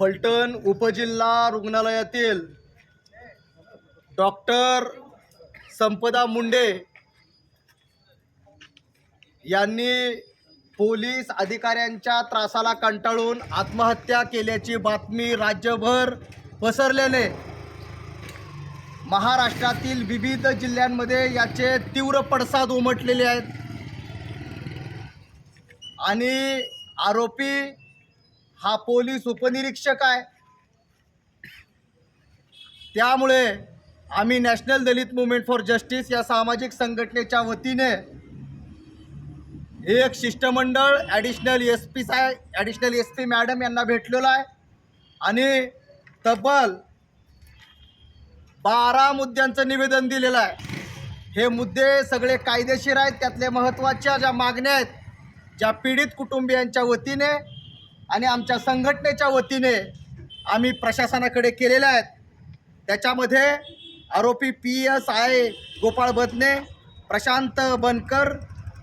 फलटण उपजिल्हा रुग्णालयातील डॉक्टर संपदा मुंडे यांनी पोलीस अधिकाऱ्यांच्या त्रासाला कंटाळून आत्महत्या केल्याची बातमी राज्यभर पसरल्याने महाराष्ट्रातील विविध जिल्ह्यांमध्ये याचे तीव्र पडसाद उमटलेले आहेत. आणि आरोपी हा पोलीस उपनिरीक्षक आहे. त्यामुळे आम्ही national Dalit movement for justice या सामाजिक संघटनेच्या वतीने एक शिष्टमंडळ ॲडिशनल एस पी साहेब ॲडिशनल एस पी मॅडम यांना भेटलेलो आहे. आणि तब्बल बारा मुद्द्यांचं निवेदन दिलेलं आहे. हे मुद्दे सगळे कायदेशीर आहेत. त्यातले महत्त्वाच्या ज्या मागण्या आहेत ज्या पीडित कुटुंबियांच्या वतीने आणि आमच्या संघटनेच्या वतीने आम्ही प्रशासनाकडे केलेल्या आहेत. त्याच्यामध्ये आरोपी P S I Gopal Badne Prashant Bankar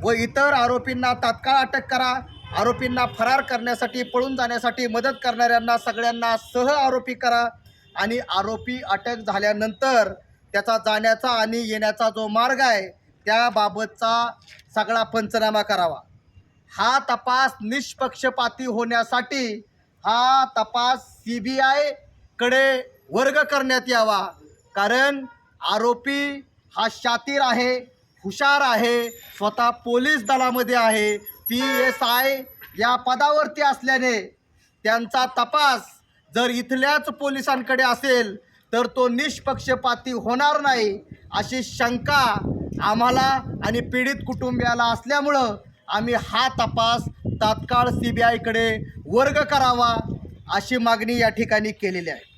व इतर आरोपींना तात्काळ अटक करा. आरोपींना फरार करण्यासाठी पळून जाण्यासाठी मदत करणाऱ्यांना सगळ्यांना सह आरोपी करा आणि आरोपी अटक झाल्यानंतर त्याचा जाण्याचा आणि येण्याचा जो मार्ग आहे त्याबाबतचा सगळा पंचनामा करावा. हा तपास निष्पक्षपाती होण्यासाठी हा तपास सी बी आयकडे वर्ग करण्यात यावा. कारण आरोपी हा शातीर आहे हुशार आहे स्वतः पोलीस दलामध्ये आहे पी एस आय या पदावरती असल्याने त्यांचा तपास जर इथल्याच पोलिसांकडे असेल तर तो निष्पक्षपाती होणार नाही अशी शंका आम्हाला आणि पीडित कुटुंबियाला असल्यामुळं आम्ही हा तपास तात्काळ सी बी आयकडे वर्ग करावा अशी मागणी या ठिकाणी केलेली आहे.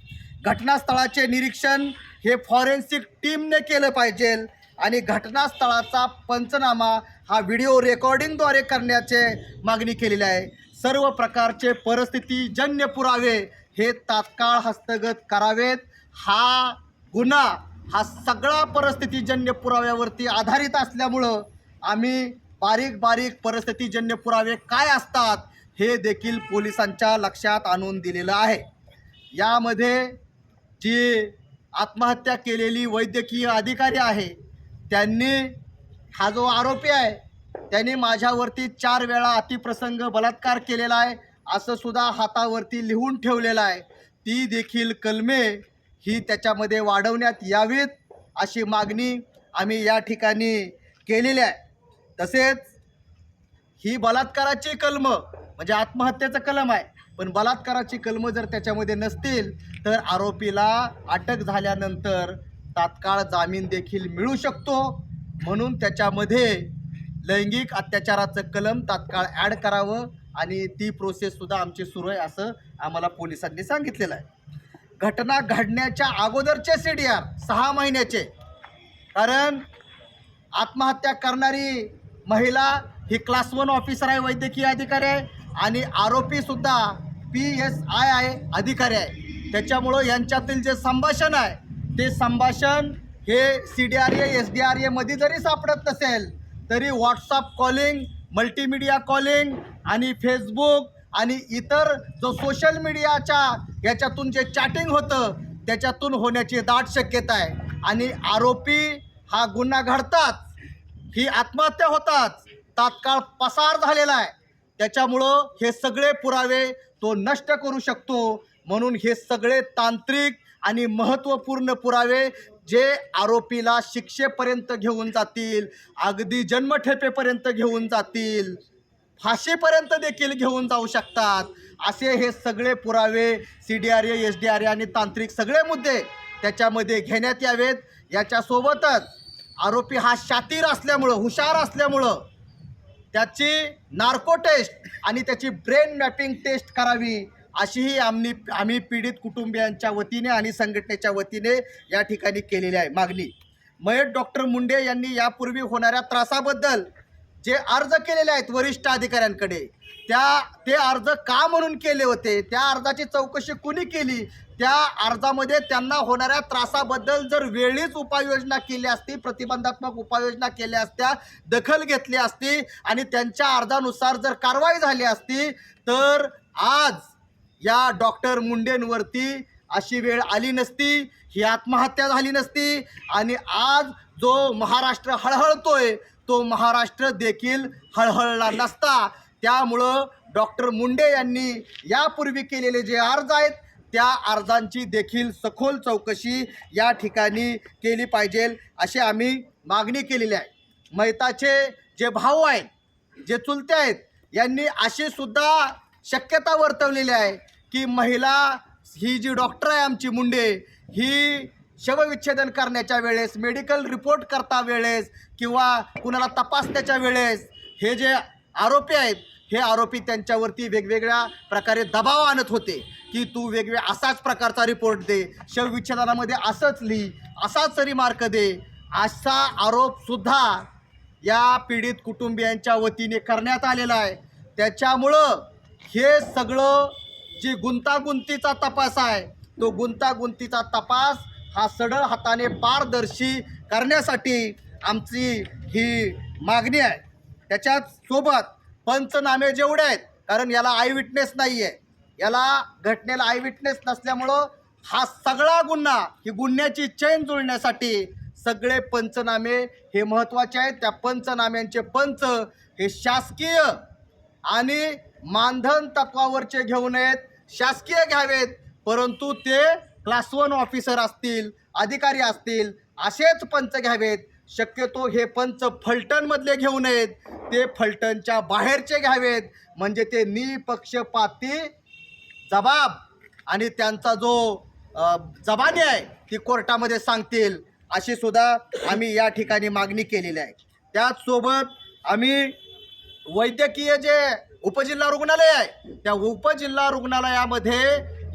घटनास्थळाचे निरीक्षण हे फॉरेन्सिक टीमने केलं पाहिजे आणि घटनास्थळाचा पंचनामा हा व्हिडिओ रेकॉर्डिंगद्वारे करण्याचे मागणी केलेली आहे. सर्व प्रकारचे परिस्थितीजन्य पुरावे हे तात्काळ हस्तगत करावेत. हा गुन्हा हा सगळा परिस्थितीजन्य पुराव्यावरती आधारित असल्यामुळं आम्ही बारीक बारीक परिस्थितीजन्य पुरावे काय असतात हे देखील पोलिसांच्या लक्षात आणून दिलेलं आहे. यामध्ये जी आत्महत्या केलेली वैद्यकीय अधिकारी आहे त्यांनी हा जो आरोपी आहे त्यांनी माझ्यावरती चार वेळा अतिप्रसंग बलात्कार केलेला आहे असं सुद्धा हातावरती लिहून ठेवलेलं आहे. ती देखील कलमे ही त्याच्यामध्ये वाढवण्यात यावीत अशी मागणी आम्ही या ठिकाणी केलेली आहे. तसेच ही बलात्काराची कलम म्हणजे आत्महत्येचं कलम आहे. पण बलात्काराची कलम जर त्याच्यामध्ये नसतील तर आरोपीला अटक झाल्यानंतर तात्काळ जामीन देखील मिळू शकतो. म्हणून त्याच्यामध्ये लैंगिक अत्याचाराचं कलम तात्काळ ॲड करावं आणि ती प्रोसेससुद्धा आमची सुरू आहे असं आम्हाला पोलिसांनी सांगितलेलं आहे. घटना घडण्याच्या अगोदरचे सी डी आर सहा महिन्याचे. कारण आत्महत्या करणारी महिला ही क्लास वन ऑफिसर आहे वैद्यकीय अधिकारी आहे आणि आरोपीसुद्धा पी एस आय आहे अधिकारी आहे. त्याच्यामुळं यांच्यातील जे संभाषण आहे ते संभाषण हे C D R A S D R एमध्ये जरी सापडत नसेल तरी व्हॉट्सअप कॉलिंग मल्टीमीडिया कॉलिंग आणि फेसबुक आणि इतर जो सोशल मीडियाच्या याच्यातून जे चॅटिंग होतं त्याच्यातून होण्याची दाट शक्यता आहे. आणि आरोपी हा गुन्हा घडताच ही आत्महत्या होताच. तात्काळ पसार झालेला आहे. त्याच्यामुळं हे सगळे पुरावे तो नष्ट करू शकतो. म्हणून हे सगळे तांत्रिक आणि महत्त्वपूर्ण पुरावे जे आरोपीला शिक्षेपर्यंत घेऊन जातील अगदी जन्मठेपेपर्यंत घेऊन जातील फाशीपर्यंत देखील घेऊन जाऊ शकतात. असे हे सगळे पुरावे C D R A S D R A आणि तांत्रिक सगळे मुद्दे त्याच्यामध्ये घेण्यात यावेत. याच्यासोबतच आरोपी हा शातीर असल्यामुळं हुशार असल्यामुळं त्याची नार्को टेस्ट आणि त्याची ब्रेन मॅपिंग टेस्ट करावी अशीही आम्ही आम्ही पीडित कुटुंबियांच्या वतीने आणि संघटनेच्या वतीने या ठिकाणी केलेली आहे मागणी. मयत डॉक्टर मुंडे यांनी यापूर्वी होणाऱ्या त्रासाबद्दल जे अर्ज केलेले आहेत वरिष्ठ अधिकाऱ्यांकडे त्या ते अर्ज का म्हणून केले होते त्या अर्जाची चौकशी कुणी केली त्या अर्जामध्ये त्यांना होणाऱ्या त्रासाबद्दल जर वेळीच उपाययोजना केली असती प्रतिबंधात्मक उपाययोजना केल्या असत्या दखल घेतली असती आणि त्यांच्या अर्जानुसार जर कारवाई झाली असती तर आज या डॉक्टर मुंडेंवरती अशी वेळ आली नसती ही आत्महत्या झाली नसती आणि आज जो महाराष्ट्र हळहळतोय तो महाराष्ट्र देखील हळहळला नसता. त्यामुळं डॉक्टर मुंडे यांनी यापूर्वी केलेले जे अर्ज आहेत त्या अर्जांची देखील सखोल चौकशी या ठिकाणी केली पाहिजे अशी आम्ही मागणी केलेली आहे. मैताचे जे भाऊ आहेत जे चुलते आहेत यांनी अशी सुद्धा शक्यता वर्तवलेली आहे की महिला ही जी डॉक्टर आहे आमची मुंडे ही शवविच्छेदन करण्याच्या वेळेस मेडिकल रिपोर्ट करता वेळेस किंवा कुणाला तपासण्याच्या वेळेस हे जे आरोपी आहेत हे आरोपी त्यांच्यावरती वेगवेगळ्या प्रकारे दबाव आणत होते. की तू वेगवेगळ्या असाच प्रकारचा रिपोर्ट दे. शवविच्छेदनामध्ये असंच लिही असाच तरी मार्क दे. असा आरोपसुद्धा या पीडित कुटुंबियांच्या वतीने करण्यात आलेला आहे. त्याच्यामुळं हे सगळं जी गुंतागुंतीचा तपास आहे तो गुंतागुंतीचा तपास हा सडळ हाताने पारदर्शी करण्यासाठी आमची ही मागणी आहे. त्याच्यासोबत पंचनामे जेवढे आहेत कारण याला आय विटनेस नाही आहे याला घटनेला आय विटनेस नसल्यामुळं हा सगळा गुन्हा ही गुन्ह्याची चैन जुळण्यासाठी सगळे पंचनामे हे महत्त्वाचे आहेत. त्या पंचनाम्यांचे पंच हे शासकीय आणि मानधन तत्वावरचे घेऊ नयेत शासकीय घ्यावेत परंतु ते क्लास वन ऑफिसर असतील अधिकारी असतील असेच पंच घ्यावेत. शक्यतो हे पंच फलटणमधले घेऊ नयेत. ते फलटणच्या बाहेरचे घ्यावेत. म्हणजे ते निपक्षपाती जबाब आणि त्यांचा जो जबानी आहे ती कोर्टामध्ये सांगतील अशी सुद्धा आम्ही या ठिकाणी मागणी केलेली आहे. त्याचसोबत आम्ही वैद्यकीय जे उपजिल्हा रुग्णालय आहे त्या उपजिल्हा रुग्णालयामध्ये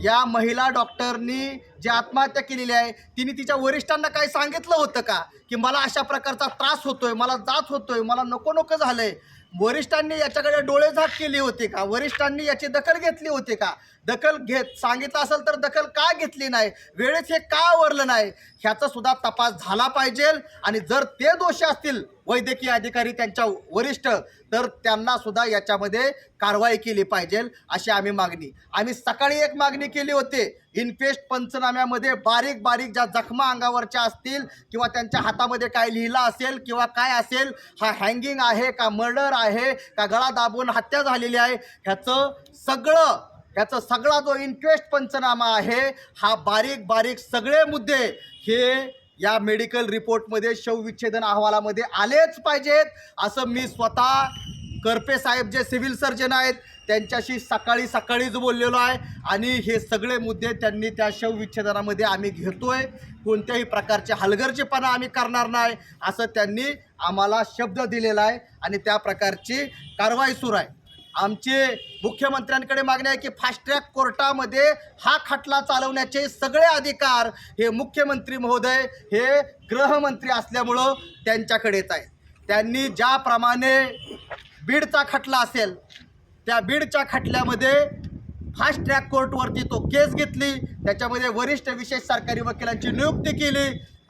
या महिला डॉक्टरनी जी आत्महत्या केलेली आहे तिने तिच्या वरिष्ठांना काही सांगितलं होतं का? की मला अशा प्रकारचा त्रास होतोय मला जात होतोय मला नको नको झालंय. वरिष्ठांनी याच्याकडे डोळेझाक केली होती का? वरिष्ठांनी याची दखल घेतली होती का? दखल घेत सांगितलं असेल तर दखल का घेतली नाही? वेळेत हे का आवरलं नाही? ह्याचा सुद्धा तपास झाला पाहिजे आणि जर ते दोषी असतील वैद्यकीय अधिकारी त्यांच्या वरिष्ठ तर त्यांना सुद्धा याच्यामध्ये कारवाई केली पाहिजे अशी आम्ही मागणी. आम्ही सकाळी एक मागणी केली होती इनफेस्ट पंचनाम्यामध्ये बारीक बारीक ज्या जखमा अंगावरच्या असतील किंवा त्यांच्या हातामध्ये काय लिहिलं असेल किंवा काय असेल हा हँगिंग आहे का मर्डर आहे का गळा दाबून हत्या झालेली आहे ह्याचं सगळं ह्याचा सगळा जो इन्क्वेस्ट पंचनामा आहे हा बारीक बारीक सगळे मुद्दे हे या मेडिकल रिपोर्टमध्ये शवविच्छेदन अहवालामध्ये आलेच पाहिजेत. असं मी स्वतः करपे साहेब जे सिव्हिल सर्जन आहेत त्यांच्याशी सकाळी सकाळीच बोललेलो आहे. आणि हे सगळे मुद्दे त्यांनी त्या शवविच्छेदनामध्ये आम्ही घेतोय. कोणत्याही प्रकारचे हलगर्जीपणा आम्ही करणार नाही असं त्यांनी आम्हाला शब्द दिलेला आहे. आणि त्या प्रकारची कारवाई सुरू आहे. आमचे मुख्यमंत्र्यांकडे मागणी आहे की फास्ट ट्रॅक कोर्टामध्ये हा खटला चालवण्याचे सगळे अधिकार हे मुख्यमंत्री महोदय हे गृहमंत्री असल्यामुळं त्यांच्याकडेच आहे त्यांनी ज्याप्रमाणे बीडचा खटला असेल त्या बीडच्या खटल्यामध्ये फास्ट ट्रॅक कोर्टवरती तो केस घेतली त्याच्यामध्ये वरिष्ठ विशेष सरकारी वकिलांची नियुक्ती केली.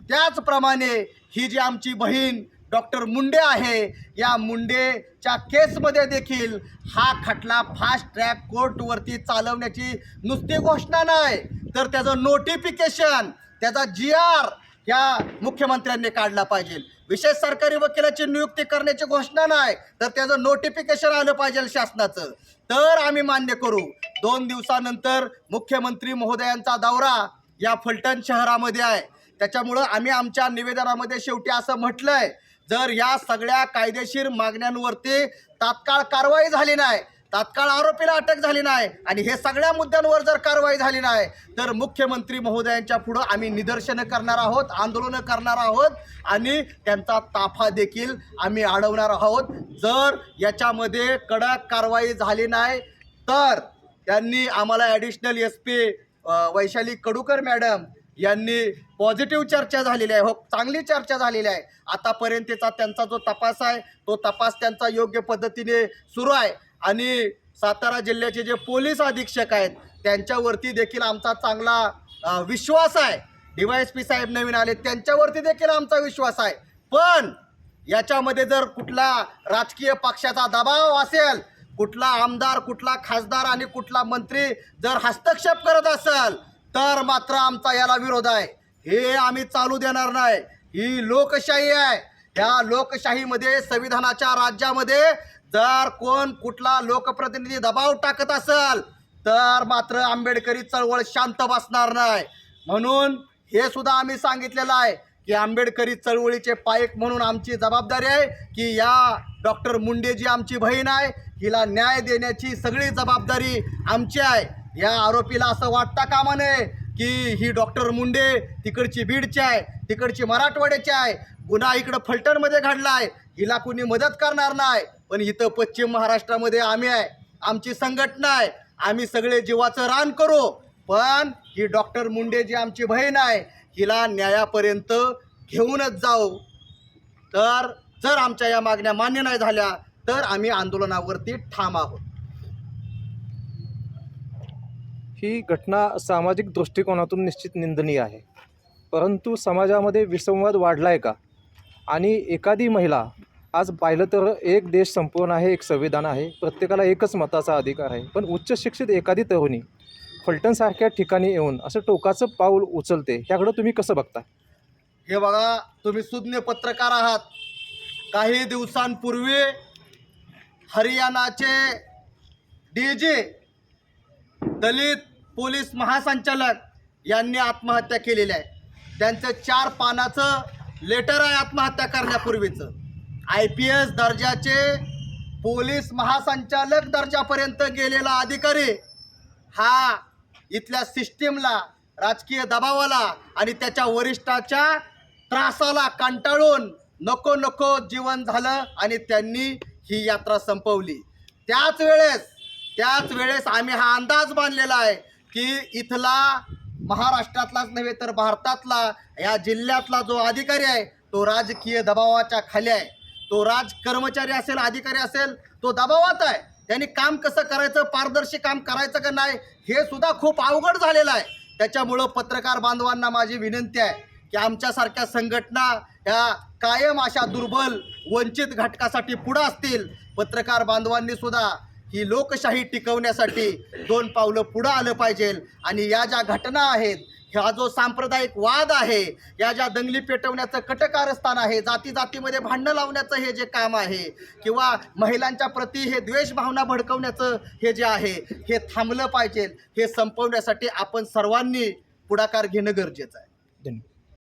त्याचप्रमाणे ही जी आमची बहीण डॉक्टर मुंडे आहे. या मुंडेच्या केसमध्ये देखील हा खटला फास्ट ट्रॅक कोर्टवरती चालवण्याची नुसती घोषणा नाही. तर त्याचं नोटिफिकेशन त्याचा जी आर या मुख्यमंत्र्यांनी काढला पाहिजे. विशेष सरकारी वकिलाची नियुक्ती करण्याची घोषणा नाही तर त्याचं नोटिफिकेशन आलं पाहिजे शासनाचं. तर आम्ही मान्य करू दोन दिवसानंतर मुख्यमंत्री महोदयांचा दौरा या फलटण शहरामध्ये आहे. त्याच्यामुळं आम्ही आमच्या निवेदनामध्ये शेवटी असं म्हटलं आहे जर या सगळ्या कायदेशीर मागण्यांवरती तात्काळ कारवाई झाली नाही तात्काळ आरोपीला अटक झाली नाही आणि हे सगळ्या मुद्द्यांवर जर कारवाई झाली नाही तर मुख्यमंत्री महोदयांच्या पुढं आम्ही निदर्शनं करणार आहोत आंदोलनं करणार आहोत आणि त्यांचा ताफा देखील आम्ही अडवणार आहोत. जर याच्यामध्ये कडक कारवाई झाली नाही तर त्यांनी आम्हाला additional S P Vaishali Kadukar madam यांनी पॉझिटिव्ह चर्चा झालेली आहे. हो चांगली चर्चा झालेली आहे. आतापर्यंतचा त्यांचा जो तपास आहे तो तपास त्यांचा योग्य पद्धतीने सुरू आहे. आणि सातारा जिल्ह्याचे जे पोलीस अधीक्षक आहेत त्यांच्यावरती देखील आमचा चांगला विश्वास आहे. डी वाय एस पी साहेब नवीन आले त्यांच्यावरती देखील आमचा विश्वास आहे. पण याच्यामध्ये जर कुठला राजकीय पक्षाचा दबाव असेल कुठला आमदार कुठला खासदार आणि कुठला मंत्री जर हस्तक्षेप करत असेल तर मात्र आमचा याला विरोध आहे. हे आम्ही चालू देणार नाही. ही लोकशाही आहे. ह्या लोकशाहीमध्ये संविधानाच्या राज्यामध्ये जर कोण कुठला लोकप्रतिनिधी दबाव टाकत असेल तर मात्र आंबेडकरी चळवळ शांत बसणार नाही. म्हणून हे सुद्धा आम्ही सांगितलेलं आहे की आंबेडकरी चळवळीचे पायक म्हणून आमची जबाबदारी आहे की या डॉक्टर मुंडे जी आमची बहीण आहे. हिला न्याय देण्याची सगळी जबाबदारी आमची आहे. या आरोपीला असं वाटता कामा नये की ही डॉक्टर मुंडे तिकडची बीडची आहे तिकडची मराठवाड्याची आहे गुन्हा इकडं फलटणमध्ये घडला आहे हिला कुणी मदत करणार नाही पण इथं पश्चिम महाराष्ट्रामध्ये आम्ही आहे आमची संघटना आहे आम्ही सगळे जीवाचं रान करू पण ही डॉक्टर मुंडे जी आमची बहीण आहे हिला न्यायापर्यंत घेऊनच जाऊ. तर जर आमच्या या मागण्या मान्य नाही झाल्या तर आम्ही आंदोलनावरती ठाम आहोत. ही घटना सामाजिक दृष्टिकोनातून निश्चित निंदनीय आहे. परंतु समाजामध्ये विसंवाद वाढला आहे का? आणि एखादी महिला आज पाहिलं तर एक देश संपूर्ण आहे एक संविधान आहे प्रत्येकाला एकच मताचा अधिकार आहे पण उच्च शिक्षित एखादी तरुणी फलटणसारख्या ठिकाणी येऊन असं टोकाचं पाऊल उचलते ह्याकडं तुम्ही कसं बघता हे बघा तुम्ही सुज्ञ पत्रकार आहात. काही दिवसांपूर्वी हरियाणाचे डी जे दलित पोलीस महासंचालक यांनी आत्महत्या केलेली आहे. त्यांचं चार पानाचं लेटर आहे आत्महत्या करण्यापूर्वीचं. आय पी एस दर्जाचे पोलीस महासंचालक दर्जापर्यंत गेलेला अधिकारी हा इथल्या सिस्टीमला राजकीय दबावाला आणि त्याच्या वरिष्ठाच्या त्रासाला कंटाळून नको नको जीवन झालं आणि त्यांनी ही यात्रा संपवली. त्याच वेळेस त्याच वेळेस आम्ही हा अंदाज बांधलेला आहे. की इथला महाराष्ट्रातलाच नव्हे तर भारतातला या जिल्ह्यातला जो अधिकारी आहे तो राजकीय दबावाच्या खाली आहे. तो राज कर्मचारी असेल अधिकारी असेल तो दबावात आहे. त्यांनी काम कसं करायचं पारदर्शी काम करायचं का नाही हे सुद्धा खूप अवघड झालेलं आहे. त्याच्यामुळं पत्रकार बांधवांना माझी विनंती आहे की आमच्यासारख्या संघटना ह्या कायम अशा दुर्बल वंचित घटकासाठी पुढं असतील. पत्रकार बांधवांनी सुद्धा ही लोकशाही टिकवण्यासाठी दोन पावलं पुढं आलं पाहिजे. आणि या ज्या घटना आहेत हा जो सांप्रदायिक वाद आहे या ज्या दंगली पेटवण्याचं कटकारस्थान आहे जाती जातीमध्ये भांडणं लावण्याचं हे जे काम आहे किंवा महिलांच्या प्रती हे द्वेष भावना भडकवण्याचं हे जे आहे हे थांबलं पाहिजे हे संपवण्यासाठी आपण सर्वांनी पुढाकार घेणं गरजेचं आहे. धन्यवाद.